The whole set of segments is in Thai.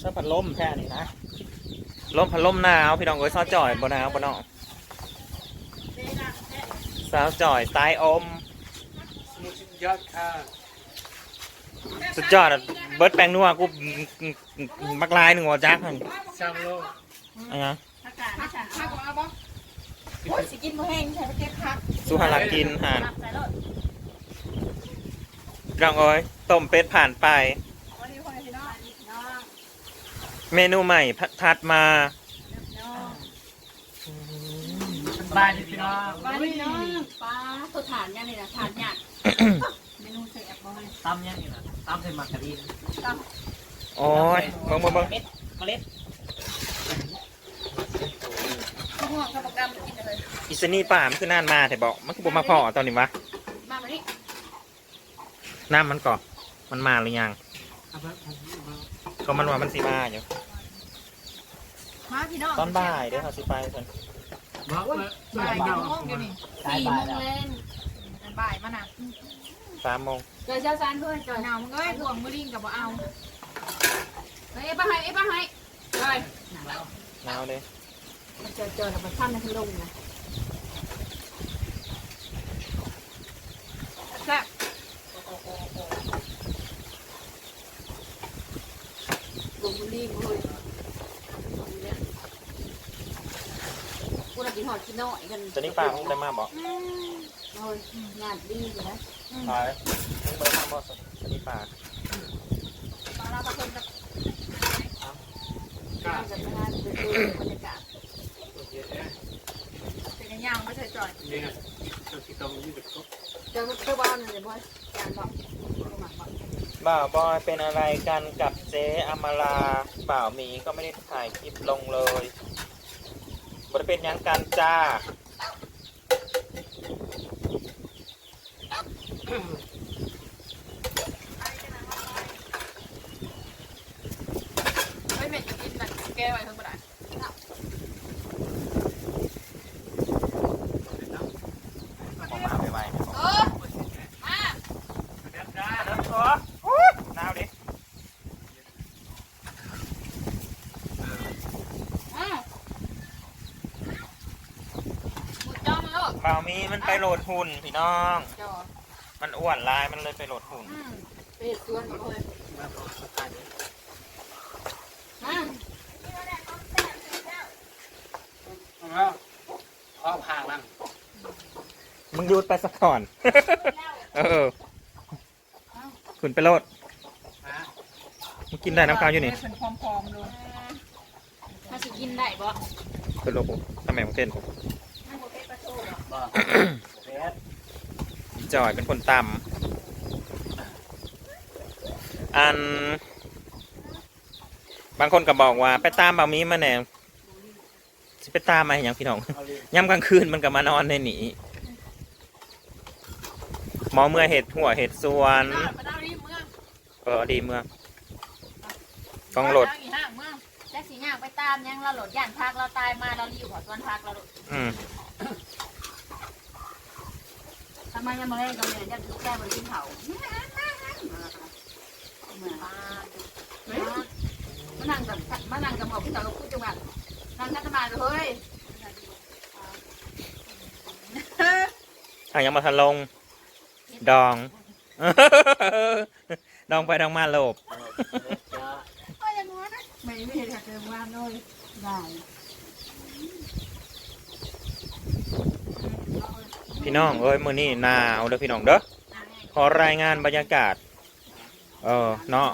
ชอบพัดลมแค่นี้นะลมพัดลมหนาวพี่น้องเอ้ยซาวจ่อยบ่หนาวบ่น้องสาวจ่อยสายอมยอดค่ะสุดยอดอะเบิร์ดแปลงนัวกูมักลายหนึ่งหัวจักมันช่างโลกอะไรนะอากาศไม่ฉันข้าวเอาบ่โอ้ยสิกินมื้อแห้งใช่ไปเก็บผักสุหารักกินห่านรับใส่รถพี่น้องเอ้ยต้มเป็ดผ่านไป วันนี้พ่อพี่น้องน้อง เมนูใหม่ถัดมาน้องบ้านพี่น้องปลาพี่น้องปลาตัวฐานยังนี่นะฐานหยักเมนูใส่แอปเปิ้ลตั้มยังนี่นะตั้มใส่มักกะดีนตั้งโอ้ยเบิ่งเบิ่งเบิ่งเม็ดเมล็ดข้าวห่วงข้าวปลาดำกินเลยอิสนี่ป่ามันคือนานมาแต่บอกมันคือบ่มาพอตอนนี้วะมามานี่น้ำมันก่อนมันมาหรือยัง ก็มันว่ามันสิมาอยู่มาพี่น้องตอนบ่ายเดี๋ยวเขาสิไปเพิ่นเอาไปบ่ายเอาโมงอยู่นี่สี่โมงเล่นบ่ายมาหนักสามโมงเจอเช้าซานเพื่อนเจอหนาวมึงเอ้ยห่วงมือลิงกับบ่เอาเอ้ยป้าให้เอ้ยป้าให้เลยหนาวเลยมันเจอเจอแล้วมันท่านในลงนะแซ่บ บุบุรีบุยกูน่ะกินหอดกินน้อยกันตอนนี้ป่าคงได้มาบอกโอ้ยงานดีอยู่นะไปมึงเบิ่งมาบอกตอนนี้ป่าตอนเราประคนกับกล้าการจัดงานดูบรรยากาศโอเคเนี่ยเป็นกันย่างไม่ใช่จ่อยนี่นะตัวที่ต้องยืดครบเจอเจ้าบ้านเลยบ่อยการบอกหมักบอกบ่าวบอยเป็นอะไรกันกับเจ๊อมาลาบ่าวมีก็ไม่ได้ถ่ายคลิปลงเลยบริเป็นยังการจ้า ไม่เป็นกินแต่แก้ไว้ทั้งหมดอะ ออกมาไปไว เออมา เด็ดได้ ๆแล้วตัวหนาวดิ อืมหมดจ้องแล้ว บ่าวห มีมันไปโหลดหุ่นพี่น้อง จอมันอ้วนลายมันเลยไปโหลดหุ่น อืมไปเห็ดสวนมาเลยมาพอสตาร์ทอืมเอาแล้วพอผ่าบ้างมึงหยุดไปสักก่อน เออขุนไปโหลดนะมึงกินได้น้ำข้าวอยู่นี่เป็นพร้อมๆดูถ้าสิกินได้บ่เป็นโลบุทำไมมึงเต้นผม จอยเป็นคนตำอัน บางคนก็บอกว่า ไปตามบ่าวหมีมาแน่สิไปตามมาให้หยังพี่น้องเอาเลยย่ำกลางคืนมันก็มานอนในหนีหมอเมื่อเห็ดหัวเห็ดสวนไปดาวนี่เมืองเออดีเมื่อต้องโหลดอีห้างเมืองแจ็คสีย่างไปตามยังเราโหลดย่านพักเราตายมาเราอยู่ขอสวนพักเราโหลดอืม ทำไมยังมาเล่นกันเนี่ยจะแก้บนที่เขามานั่งกับมานั่งกับหมอพี่สาวลูกพูดจังหวัดนั่งกันสบายเลยเฮ้ยอะยังมาทันลง ดอง ดองไปดองมาโลบก็ยังง้อนะไม่ไม่เห็นอยากเจอว่าน้อยได้ พี่น้องเอ้ยมื้อนี้หนาวเด้อพี่น้องเด้อขอรายงานบรรยากาศ เออเนาะ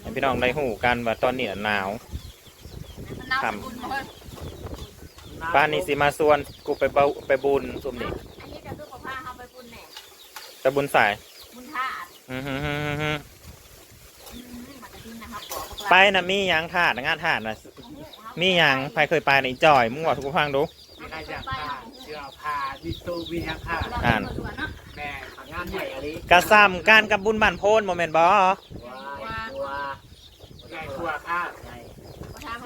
ให้พี่น้องได้หูกันว่าตอนนี้น่ะหนาวน้ำบุญเลยป้านนี้สิมาส่วนกูไปเบาไปบุญซุมนี่อันนี้จะคือผมพาเขาไปบุญแน่ไปบุญสายบุญธาตุอื้อหือหือหือหือมันจะทิ้งนะครับขอไปน่ะมีหยังถาดน่ะงานถาดน่ะมีหยังใครเคยไปในะอีจอยมึงว่าทุกฟังดูมีน ผ่าดิตูมีอย่างผ่าอ่าน แม่งานใหญ่อะไรกระซ้ำการกับบุญบ้านโพนโมเมนต์บอว้าตัวใหญ่กว่าค่ะใหญ่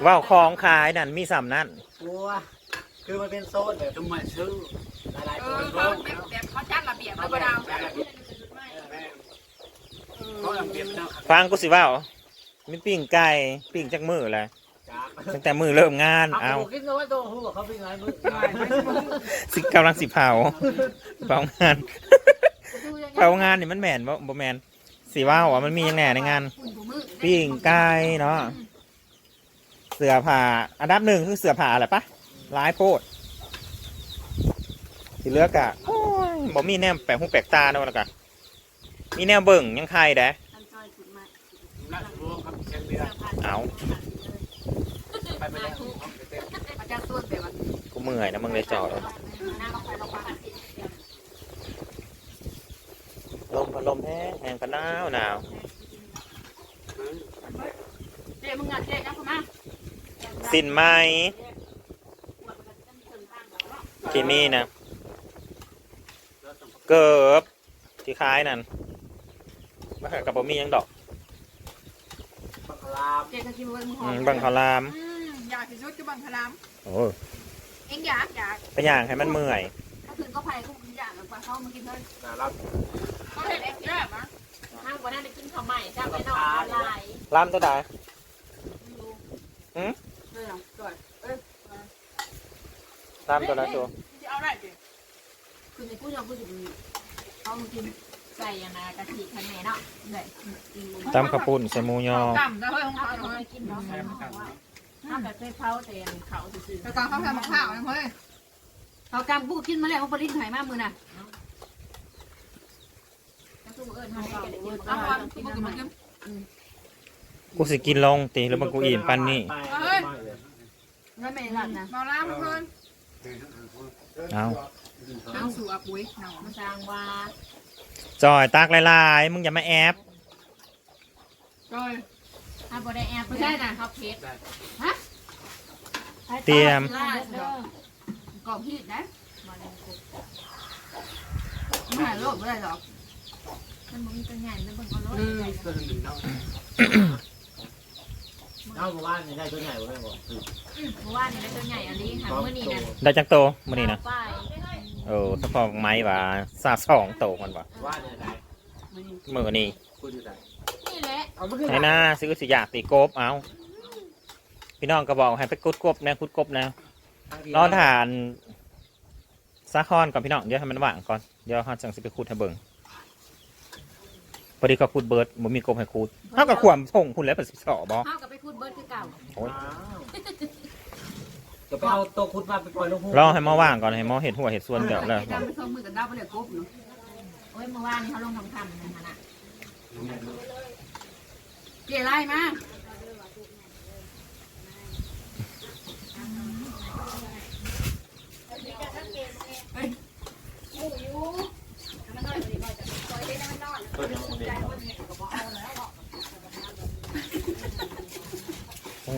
ว่าวของขายนั่นมีซ้ำนั่นตัวคือมันเป็นโซนแบบทำไมซื้อหลายเอๆคนอก็เขาแบบเขาจัดระเบียบแล้วก็ดาวเขาลำเบียบเนาะฟังกูสิว่าวมีปิ้งไก่ปิ้งจักมือแหละ จากตั้งแต่มือเริ่มงานเอาเอาคิดว่าตัวหูเขาเป็นไงมึงสิกำลังสิเผาเผางานเผางานนี่มันแมนบ่บ่แมนสิว่าวอะมันมียังแหน่ในงานปิ้งไก่เนาะเสือผ่าอันดับหนึ่งคือเสือผ่าอะไรปะร้ายโพดสิเลือกอะโอ้ยบ่มีแนวแปลกหูแปลกตาเนาะแล้วกะมีแนวเบิ่งยังใครเด้นักรวมครับเชียงเรือเอา กูเมื่อยนะมึงเลยจอดลมพัดลมแห้งแห้งกันหนาวหนาวเจ๊มึงอะเจ๊ยังเข้ามาสินไหมที่มีนะเกิบที่คล้ายนั่นมาหากับบ่มีหยังดอก บังคลามเจ๊ก็กินเบิ้งหออืมมบังคลามอืมอยากที่สุดก็บังคลามโอ้ยเอ็งอยากอยากไปย่างให้มันเมื่อยก็คือก็ไปก็อยากกว่าเขามากินเลยน่ารักเขาเห็นเอ็งแย่นะห้างวันนั้นได้กินข้าวใหม่จ้าไปนอนออนไลน์ลามตัวใดเออก่อนลามตัวใดตัวจะเอาได้ดิคือในผู้ชมผู้ชมเขามากินใส่ยานากะทิคันแม่เนาะเลยตำข้าวปุ้นใส่หมูยอต่ำแล้วเฮ้ยของเขาเขาจะเลไม่ยกินเนาะ ถ้าแบบไปเผาเตียนเขาซื่อแต่ก่อนเขาทำมะพร้าวนะเฮ้ยเขากำกูกินมาแล้วเขาปริ้นไข่มากมือน่ะก็คือเอิญเขาก็ได้กินเอามาก่อนกูกินมันกินกูสิกินลงตีแล้วมันกูอิ่มปันนี่แล้วไม่ได้รับนะเมาล้างเพิ่นเอาเอาสู่อาปุ้ยเนาะมาสร้างว่าจอยตากหลายๆมึงอย่ามาแอบก้อย ถ้าบ่ได้แอบไม่ใช่นะเขาเพชรเตรียมล่าเด้อกรอบพีดนะมาเล่นกุ๊กไม่หายโรคไม่ได้หรอกมันมึงตัวใหญ่แล้วมึงเอารถอืมใหญ่ ตัวหนึ่งเท่าเท่ากับว่าได้ตัวใหญ่กว่าแม่บอกเมื่อวานนี่ได้ตัวใหญ่อันนี้ค่ะเมื่อนี้นั่นได้จักโตมื้อนี้นะไปเออถ้าพอไม้ว่าซาสองโตมันว่าว่าเนี่ยได้มื้อนี้คุณอยู่ไหนนี่ แหละเอาไม่ขึ้นให้หน้าซื้อสิอยากตีกบเอาพี่น้องก็บอกให้ไปกุดกบนะกุดกบนะรอทานซาคอนก่อนพี่น้องเดี๋ยวให้มันว่างก่อนเดี๋ยวเขาจังสิไปขุดให้เบิ่งพอดีเขาขุดเบิร์ดบ่มีกบให้ขุดเท่ากับขวามส่งคุณแล้วเป็นสิบสองบอเข้ากับไปคูดเบิร์ดคือเก่าโอ้ยจะไปเอาตัวคุณมาไปปล่อยลงหูรอให้หมอว่างก่อนให้หมอเห็ดหัวเห็ดส่วนเดี๋ยวแล้วดำไปเครื่องมือกันดาวไปเลยกบเนาะโอ้ยเมื่อวานนี้เขาลงทำคำนั่นน่ะ เกลี่ยไล่มา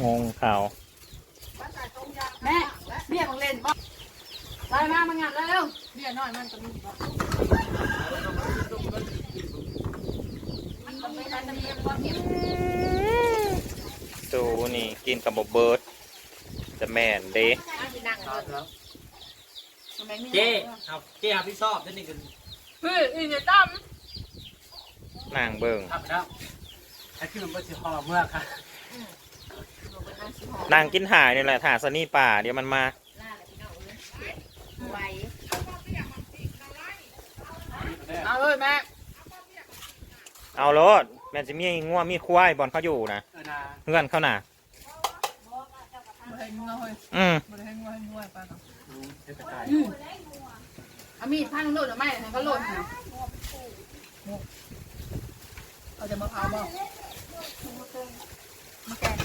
งงข่าวแม่เบี้ยของเล่นบ่ไล่มามางานเร็วเบี้ยน้อยมันจะมีบ่ มันก็ไม่ทันจะมีบ่เก็บตูนี่กินกับบเบิร์ดจะแม่นเด้เจ๊เอาเจ๊เอาพี่ชอบนั่นนี่กันเฮ้ยอีเนี่ยตั้มนางเบิ่งทำแล้วไอ้คือมันเป็นสีหอเมื่อค่ะนางกินหายนี่แหละถาสนี่ป่าเดี๋ยวมันมาไว้เอาเลยแม่เอารถ แม่นจะมีงัวมีควายบอลเขาอยู่นะเออนาเพื่อนเขาน่ะ บ่ให้งัวเฮ้ยอืมบ่ได้ให้งัวให้งัวไปเนาะอืมเทศกาลเอามีดพันโลดหรือไม่ก็โลดนะเอาจะมะพร้าวบ่มาแกง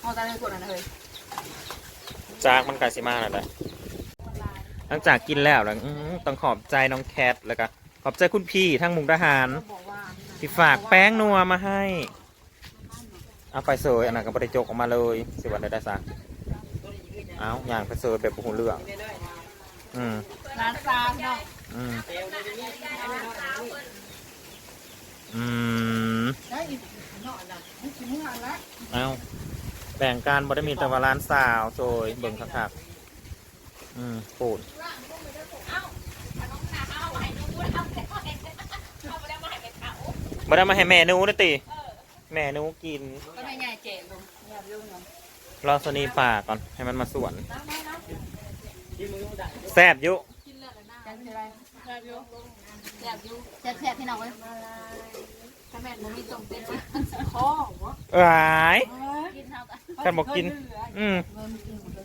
เอาตาในส่วนนั้นเลยจากมันกลายสิมาแล้วแหละ หลังจากกินแล้วแล้วอื้อต้องขอบใจน้องแคทแล้วก็ขอบใจคุณพี่ทั้งมุกดาหารบอกว่าที่ฝากแป้งนัวมาให้เอาไปเสยอันนั้นก็บริจกออกมาเลยสิวันได้ได้ซะเอาอย่างไปเสยแบบหูเรื่องอืมร้านซาเนาะอืมอืมได้อีกเนาะนะนี่กินมื้อละเอาแบ่งการบริมีแต่ว่าร้านสาวโซยเบิ่งคักๆอืมปูดเอาขนมหนาเอาไว้ดูเอาไปเอาไปเอาไป บ่ได้มาให้แม่หนูนะติ แม่หนูกิน ก็ไม่ง่ายเจ็บลงอย่ายุ่งเนาะรอสนีป่าก่อนให้มันมาสวนแซ่บอยุจังสิไรแซ่บอยู่แซ่บอยู่แซ่บแซ่บพี่น้องเว้ยถ้าแม่หนูมีต้มเป็ดมันสิคอวะเอ้ยกินเท่ากันกันบอกกิน อืมเออมันกินหมดเลย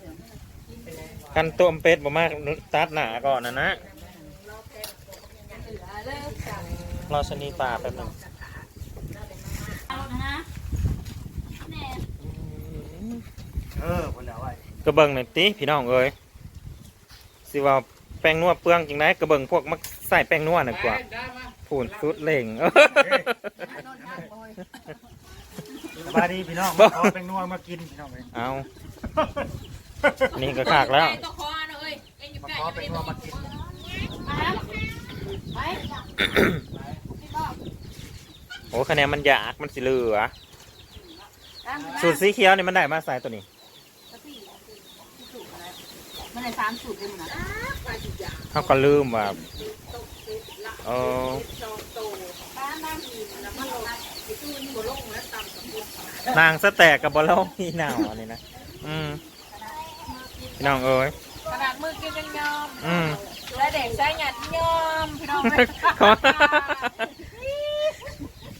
กันต้มเป็ดบ่มากตัดหนาก่อนนะนะเหลือเลยจ้ะรอสนีป่าแป๊บหนึง เอานะแน่เออคนแล้วไอ้กระเบิงหน่อยติพี่น้องเอ้ยสิว่าแป้งนัวเปลืองจริงได้กระเบิงพวกมักใส่แป้งนัวหน่อยกว่าผูนสุดเล่งนอนทางบ่อยสบายดีพี่น้องบ่ขอเป็นนัวมากินพี่น้องเลยเอานี่ก็ขากแล้วตัวคอนะเอ้ยเอ็งอยู่มาใกล้ขอเป็นนัวมากินมาแล้วไปโอ้คะแนนมันอยากมันสิเหลือตามสูตรสีเขียวนี่มันได้มาใส่ตัวนี้มันในสามสูตรเลยมึงนะเขาก็ลืมว่าเออนางสแตกกับบอลงนี่หนาวอันนี้นะอืมพี่น้องเอ้ยขนาดมือกินยังยอมอืมและเด็กใช้หยัดยอมพี่น้องเลยขอ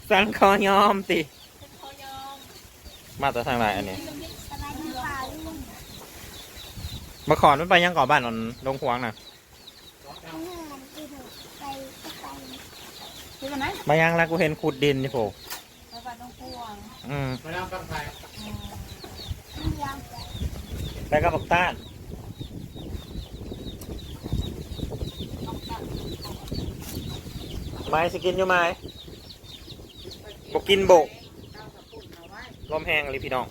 สันคอยอมติเขายอมมาแต่ทางไหนอันนี้มาขอนมันไปยังก่อบ้านนนลงพวงน่ะคือกันไหมมายังแล้วกูเห็นขุดดินนี่โผไปบ้านน้องพวงอืมมาน้ำตั้งไฟไปกับบักต้านไม้สกินอยู่ไหม บกกินโบกลมแห้งเลยพี่น้อง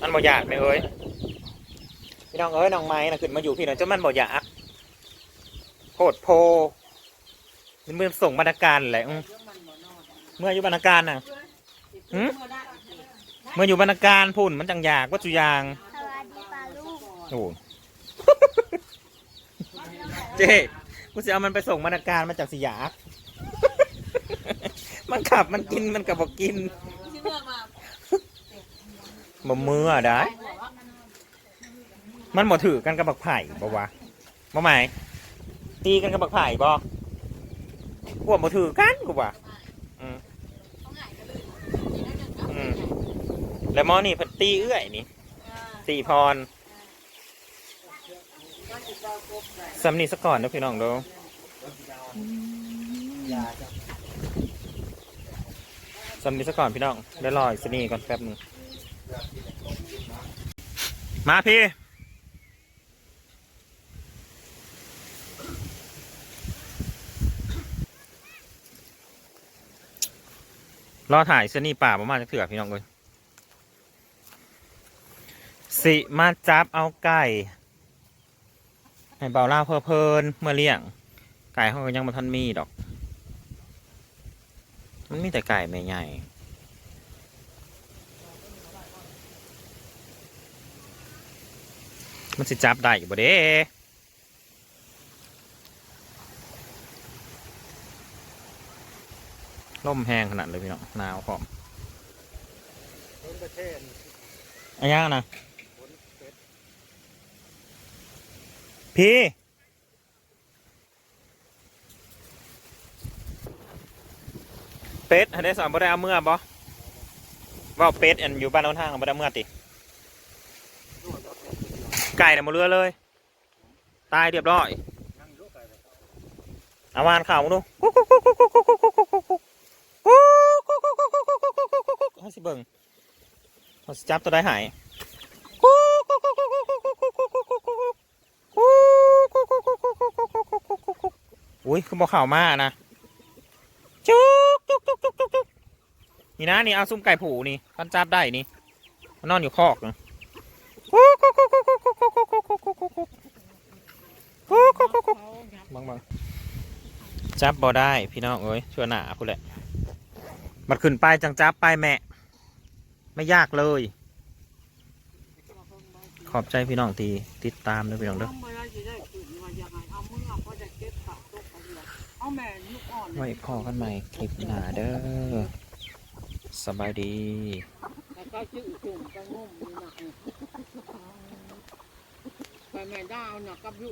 มันบ่อยากไหมเอ้ยพี่น้องเอ้ยน้องไม้นะขึ้นมาอยู่พี่น้องเจ้ามันบ่อยากโคตรโพนี่มันส่งบรรณาการแหละอืมเมื่ออยู่บรรณาการน่ะหืมเมื่ออยู่บรรณาการพุ่นมันจังอยากวัตถุยางสวัสดีปลาลูกโอ้โหเจ๊กูจะเอามันไปส่งบรรณาการมาจากสยาม มันขับมันกินมันกับบอกกินที่เมื่อมาบ่มือได้ มันบ่ถือกันกับบักไผ่บ่วะบ่หมายตีกันกับบักไผ่บ่พวกบ่ถือกันกูว่าอืมอืมแล้วหมอนี่เพันตีเอื้อยนี่สี่พรสำนีสะก่อนนะพี่น้องเดูยาจ้ะ สำนีสะก่อนพี่น้องได้รออีกสนีก่อนแป๊บหนึงมาพี่ รอถ่ายเสนีป่าประมาณจะเถื่อพี่น้องเลยสิมาจับเอาไก่ให้เบาล่าเพอเพลินเมื่อเลี้ยง ไก่เขาก็ยังมาทันมีดอก มันมีแต่ไก่ไม่ใหญ่ มันสิจับได้อยู่บ่เด้ล่มแห้งขนาดเลยพี่น้องหนาวพร้อมอันยังนะพี่ เป็ดให้ได้สอนบ่ได้เอาเมื่อบ่ว่าเป็ดอันอยู่บ้านโน้นทางบ่ได้เอเมื่อติไก่น่ะมดเรือเลย ตายเรียบร้อยนั่งยกเอาวานข่าวมึงดูเขาสิเบิ่งเขาสิจับตัวได้หายอุ้ยคือบอกข่าวมากนะจุกจุกจุกจุกจุกจุก นี่นะนี่เอาซุ้มไก่ผูนี่มันจับได้นี่มันนอนอยู่คอกนะบังบังจับบ่ได้พี่น้องเอ้ยชั่วหนาพูดแหละมันขึ้นไปจังจับไปแม่ ไม่ยากเลย ขอบใจพี่น้องที่ติดตามด้วยพี่น้องเด้อเอามาได้จะได้กินว่ายังไงเอามือก็จะเก็บผักตกเอาแม่ยุกอ่อนไว้พอกันใหม่คลิปหน้าเด้อ สบายดีแล้วก็ชื่อจุ่มก็งุ่มนี่นะไปไม่ได้เอาหนักกับยุ